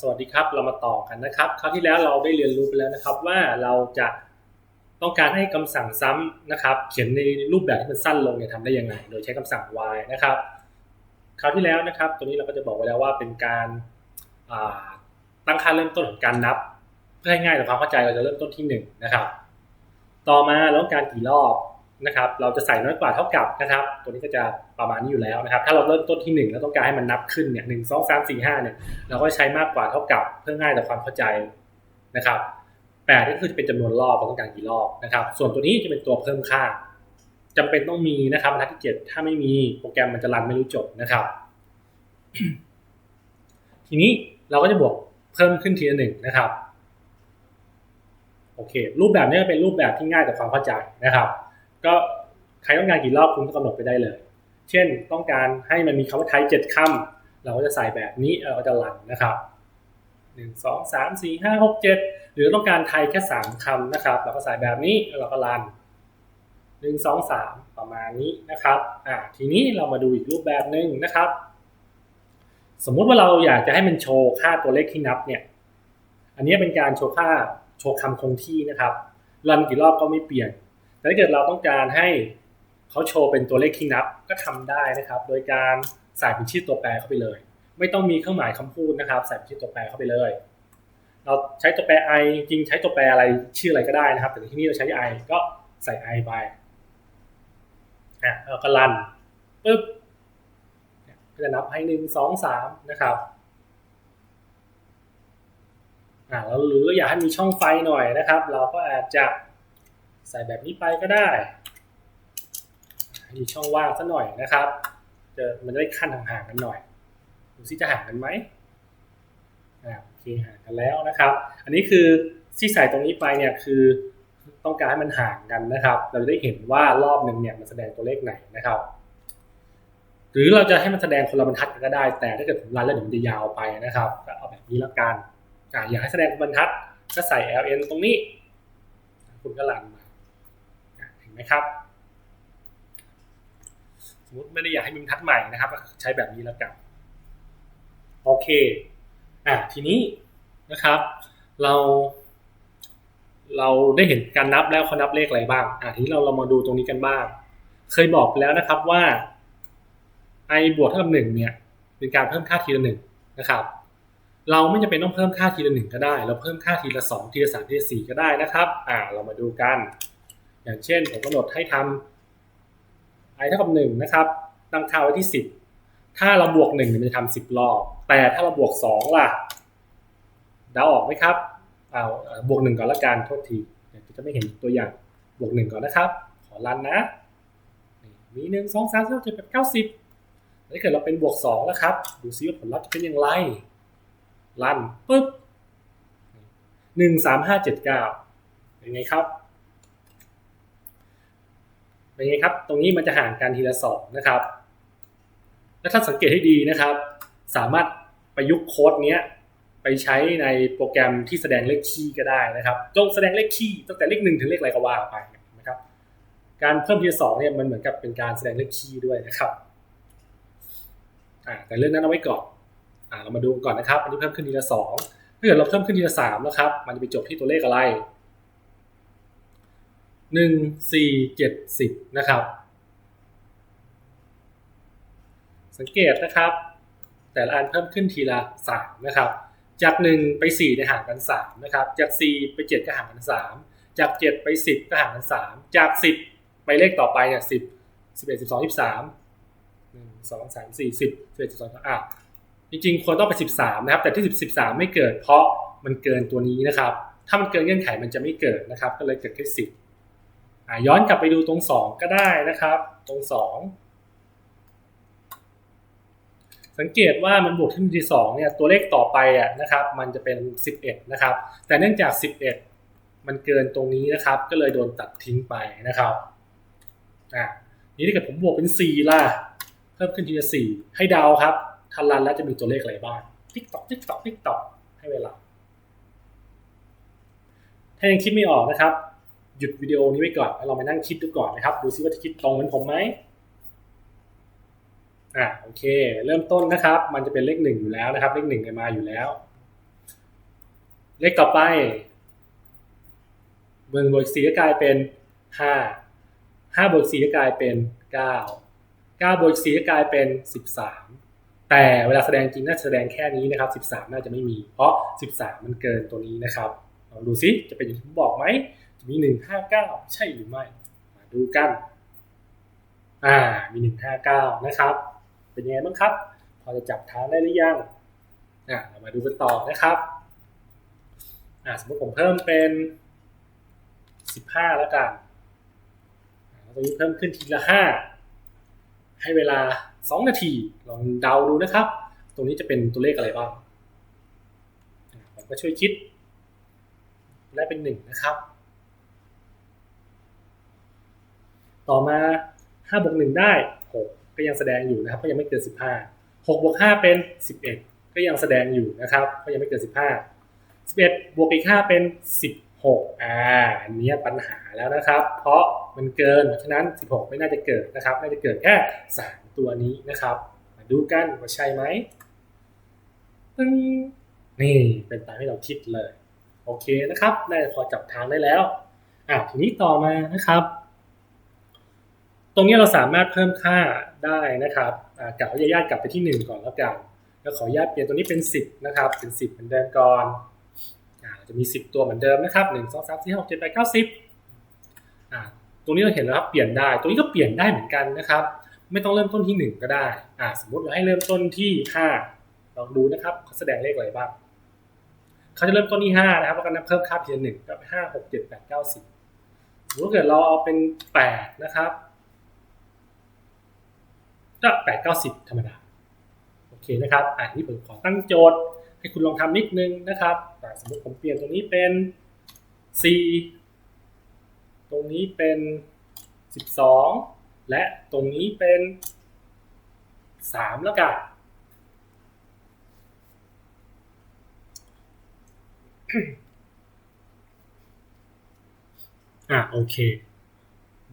สวัสดีครับเรามาต่อกันนะครับคราวที่แล้วเราได้เรียนรู้ไปแล้วนะครับว่าเราจะต้องการให้คำสั่งซ้ำนะครับ เขียนในรูปแบบที่มันสั้นลงเนี่ยทำได้ยังไง โดยใช้คำสั่ง y นะครับคราวที่แล้วนะครับ ตัวนี้เราก็จะบอกไว้แล้วว่าเป็นการาตั้งค่าเริ่มต้นของการนับ เพื่อให้ง่ายต่อความเข้าใจเราจะเริ่มต้นที่1นะครับต่อมาเราต้องการกี่รอบ นะครับเราจะใส่น้อยกว่าเท่ากับนะครับ ตัวนี้ก็จะประมาณนี้อยู่แล้วนะครับ ถ้าเราเริ่มต้นที่ 1 แล้วต้องการให้มันนับขึ้นเนี่ยหนึ่งสองสามสี่ห้าเนี่ยเราก็ใช้มากกว่าเท่ากับเพื่อง่ายต่อความเข้าใจนะครับแปดก็คือจะเป็นจำนวนรอบเราต้องการกี่รอบนะครับ ส่วนตัวนี้จะเป็นตัวเพิ่มค่าจำเป็นต้องมีนะครับบรรทัดที่เจ็ดถ้าไม่มีโปรแกรมมันจะรันไม่รู้จบนะครับ ทีนี้เราก็จะบวกเพิ่มขึ้นทีละหนึ่งนะครับโอเค รูปแบบนี้เป็นรูปแบบที่ง่ายต่อความเข้าใจนะครับ ก็ใครต้องการกี่รอบคุณก็กำหนดไปได้เลย เช่นต้องการให้มันมีคำว่าไทยเจ็ดคำเราก็จะใส่แบบนี้เราก็จะรันนะครับหนึ่งสองสามสี่ห้าหกเจ็ดหรือต้องการไทยแค่สามคำนะครับ เราก็ใส่แบบนี้เราก็รันหนึ่งสองสามประมาณนี้นะครับอ่าทีนี้เรามาดูอีกรูปแบบหนึ่งนะครับ สมมุติว่าเราอยากจะให้มันโชว์ค่าตัวเลขที่นับเนี่ย อันนี้เป็นการโชว์ค่าโชว์คำคงที่นะครับรันกี่รอบก็ไม่เปลี่ยน แต่ถ้าเกิดเราต้องการให้เขาโชว์เป็นตัวเลขที่นับก็ทำได้นะครับ โดยการใส่เป็นชื่อตัวแปรเข้าไปเลย ไม่ต้องมีเครื่องหมายคำพูดนะครับ ใส่เป็นชื่อตัวแปรเข้าไปเลย เราใช้ตัวแปร i จริงใช้ตัวแปรอะไรชื่ออะไรก็ได้นะครับ แต่ที่นี่เราใช้ i ก็ใส่ i ไปอะเราก็รันปึ๊บก็จะนับให้หนึ่งสองสามนะครับอ่าแล้วหรืออยากให้มีช่องไฟหน่อยนะครับ เราก็อาจจะ ใส่แบบนี้ไปก็ได้มีช่องว่างสักหน่อยนะครับจะมันจะได้ขั้นห่างๆกันหน่อยดูซิจะห่างกันไหมอ่าโอเคห่างกันแล้วนะครับ อันนี้คือที่ใส่ตรงนี้ไปเนี่ยคือต้องการให้มันห่างกันนะครับ เราจะได้เห็นว่ารอบหนึ่งเนี่ยมันแสดงตัวเลขไหนนะครับ หรือเราจะให้มันแสดงคนละบรรทัดก็ได้ แต่ถ้าเกิดผมรันแล้วเดี๋ยวมันจะยาวไปนะครับก็เอาแบบนี้แล้วกันอ่าอยากให้แสดงบรรทัดก็ใส่ ln ตรงนี้ คุณก็รัน นไหมครับ สมมติไม่ได้อยากให้มีบรรทัดใหม่นะครับ ใช้แบบนี้แล้วกันโอเคอะทีนี้นะครับ เรา เราได้เห็นการนับแล้วเขานับเลขอะไรบ้างอะทีนี้เราเรามาดูตรงนี้กันบ้าง เคยบอกไปแล้วนะครับว่า i บวกเท่ากับหนึ่งเนี่ย เป็นการเพิ่มค่าทีละหนึ่งนะครับ เราไม่จำเป็นต้องเพิ่มค่าทีละหนึ่งก็ได้ เราเพิ่มค่าทีละสองทีละสามทีละสี่ก็ได้นะครับ อ่า เรามาดูกัน อย่างเช่นผมกำหนดให้ทำ i เท่ากับหนึ่งนะครับตั้งค่าไว้ที่สิบถ้าเราบวกหนึ่งมันจะทำสิบรอบ แต่ถ้าเราบวกสองล่ะเดาออกไหมครับเอาบวกหนึ่งก่อนละกันโทษทีจะไม่เห็นตัวอย่างบวกหนึ่งก่อนนะครับ ขอรันนะมีหนึ่งสองสามสี่เจ็ดแปดเก้าสิบถ้าเกิดเราเป็นบวกสองแล้วครับ ดูซิว่าผลลัพธ์จะเป็นอย่างไร รันปึ๊บหนึ่งสามห้าเจ็ดเก้าเป็นไงครับ เป็นไงครับ ตรงนี้มันจะห่างกันทีละสองนะครับ และถ้าสังเกตให้ดีนะครับ สามารถประยุกต์โค้ดเนี้ยไปใช้ในโปรแกรมที่แสดงเลขคี่ก็ได้นะครับจงแสดงเลขคี่ตั้งแต่เลขหนึ่งถึงเลขอะไรก็ว่าไปนะครับ การเพิ่มทีละสองเนี่ยมันเหมือนกับเป็นการแสดงเลขคี่ด้วยนะครับอ่าแต่เรื่องนั้นเอาไว้ก่อนอ่าเรามาดูก่อนนะครับ อันนี้เพิ่มขึ้นทีละสองถ้าเกิดเราเพิ่มขึ้นทีละสามนะครับ มันจะไปจบที่ตัวเลขอะไร หนึ่งสี่เจ็ดสิบนะครับ สังเกตนะครับ แต่ละอันเพิ่มขึ้นทีละสามนะครับ จากหนึ่งไปสี่เนี่ยห่างกันสามนะครับ จากสี่ไปเจ็ดก็ห่างกันสามจากเจ็ดไปสิบก็ห่างกันสามจากสิบไปเลขต่อไปเนี่ยสิบสิบเอ็ดสิบสองสิบสามหนึ่งสองสามสี่สิบสิบเอ็ดสิบสองอะจริงๆควรต้องไปสิบสามนะครับ แต่ที่สิบสิบสามไม่เกิดเพราะมันเกินตัวนี้นะครับ ถ้ามันเกินเงื่อนไขมันจะไม่เกิดนะครับ ก็เลยเกิดแค่สิบ ย้อนกลับไปดูตรงสองก็ได้นะครับ ตรงสองสังเกตว่ามันบวกขึ้นที่สองเนี่ยตัวเลขต่อไปอะนะครับ มันจะเป็นสิบเอ็ดนะครับ แต่เนื่องจากสิบเอ็ดมันเกินตรงนี้นะครับ ก็เลยโดนตัดทิ้งไปนะครับอะนี้ถ้าเกิดผมบวกเป็นสี่ล่ะ เพิ่มขึ้นทีละสี่ให้ดาวครับทันรันแล้วจะมีตัวเลขอะไรบ้างติ๊กตอกติ๊กตอกติ๊กตอกให้เวลาถ้ายังคิดไม่ออกนะครับ หยุดวิดีโอนี้ไว้ก่อนแล้วเรามานั่งคิดดูก่อนนะครับ ดูซิว่าจะคิดตรงเหมือนผมไหมอ่าโอเค เริ่มต้นนะครับ มันจะเป็นเลขหนึ่งอยู่แล้วนะครับ เลขหนึ่งมาอยู่แล้ว เลขต่อไปเมืองบวกสี่ก็กลายเป็นห้าห้าบวกสี่ก็กลายเป็นเก้าเก้าบวกสี่ก็กลายเป็นสิบสามแต่เวลาแสดงจริงน่าจะแสดงแค่นี้นะครับสิบสามน่าจะไม่มี เพราะสิบสามมันเกินตัวนี้นะครับลองดูซิจะเป็นอย่างที่ผมบอกไหม มีหนึ่งห้าเก้าใช่หรือไม่ มาดูกัน อ่า มีหนึ่งห้าเก้านะครับ เป็นยังไงบ้างครับ พอจะจับทางได้หรือยังอ่าเรามาดูกันต่อนะครับอ่าสมมติผมเพิ่มเป็นสิบห้าแล้วกันแล้วตรงนี้เพิ่มขึ้นทีละห้าให้เวลาสองนาที ลองเดาดูนะครับ ตรงนี้จะเป็นตัวเลขอะไรบ้าง ผมก็ช่วยคิด และเป็นหนึ่งนะครับ ต่อมา5บวก1ได้ 6 ก็ยังแสดงอยู่นะครับก็ยังไม่เกิน 15 6บวก5เป็น 11 ก็ยังแสดงอยู่นะครับก็ยังไม่เกิน 15 11 บวกอีก5เป็น 16อ่าอันนี้ปัญหาแล้วนะครับ เพราะมันเกินฉะนั้น 16 ไม่น่าจะเกิดนะครับน่าจะเกิดแค่ 3 ตัวนี้นะครับ มาดูกันว่าใช่ไหมปึ้งนี่เป็นตามที่เราคิดเลย โอเคนะครับน่าจะพอจับทางได้แล้วอ่าทีนี้ต่อมานะครับ ตรงนี้เราสามารถเพิ่มค่าได้นะครับอ่ากลับเอาญาติกลับไปที่ 1 ก่อนแล้วกัน แล้วขออนุญาตเปลี่ยนตัวนี้เป็น 10 นะครับ เป็น 10 เหมือนเดิมก่อนอ่าจะมี 10 ตัวเหมือนเดิมนะครับ1 2 3 4 6 7 8 9 10อ่าตรงนี้เราเห็นแล้วครับ เปลี่ยนได้ ตรงนี้ก็เปลี่ยนได้เหมือนกันนะครับ ไม่ต้องเริ่มต้นที่ 1 ก็ได้อ่าสมมติเราให้เริ่มต้นที่ 5 ลองดูนะครับเขาแสดงเลขอะไรบ้าง เขาจะเริ่มต้นที่ 5 นะครับแล้วก็นับเพิ่มค่าเพียงหนึ่งก็ห้าหกเจ็ดแปดเก้าสิบสมมติเกิดเราเอาเป็น 8 นะครับ ก็แปดเก้าสิบธรรมดา โอเคนะครับอ่านี่ผมขอตั้งโจทย์ ให้คุณลองทำนิดนึงนะครับสมมติผมเปลี่ยนตรงนี้เป็น4ตรงนี้เป็น 12 และตรงนี้เป็น 3 แล้วกันอ่าโอเค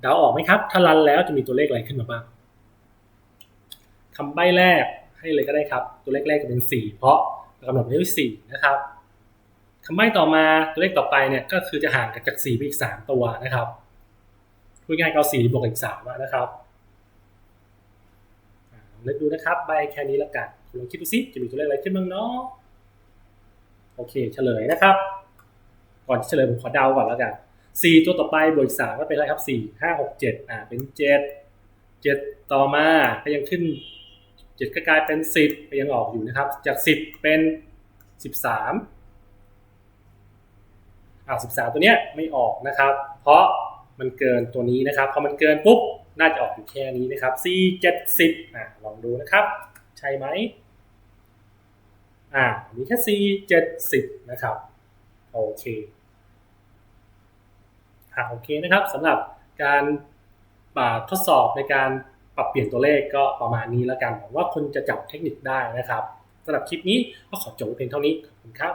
เดาออกไหมครับ ถ้ารันแล้วจะมีตัวเลขอะไรขึ้นมาบ้าง คำใบ้แรกให้เลยก็ได้ครับ ตัวเลขแรกจะเป็น 4 เพราะกำหนดไว้ที่4นะครับคำใบ้ต่อมาตัวเลขต่อไปเนี่ยก็คือจะห่างกันจาก4ไปอีก 3 ตัวนะครับพูดง่ายก็เอา4บวกอีก3นะครับอ่าลองนึกดูนะครับใบแค่นี้แล้วกันลองคิดดูซิจะมีตัวเลขอะไรขึ้นบ้างเนาะโอเคเฉลยนะครับ ก่อนเฉลยผมขอเดาก่อนแล้วกัน4ตัวต่อไปบวกอีก3ก็เป็นอะไรครับ4 5 6 7อ่าเป็น7 7ต่อมาก็ยังขึ้น 7 ก็กลายเป็น 10ก็ยังออกอยู่นะครับ จาก 10 เป็น 13อ่า13 ตัวเนี้ยไม่ออกนะครับ เพราะมันเกินตัวนี้นะครับ พอมันเกินปุ๊บ น่าจะออกอยู่แค่นี้นะครับ4 7 10อ่าลองดูนะครับ ใช่ไหมอ่ามีแค่4 7 10นะครับ โอเคอ่าโอเคนะครับสำหรับการทดสอบในการ ปรับเปลี่ยนตัวเลขก็ประมาณนี้แล้วกันหวังว่าคนจะจับเทคนิคได้นะครับสำหรับคลิปนี้ก็ขอจบเพียงเท่านี้ขอบคุณครับ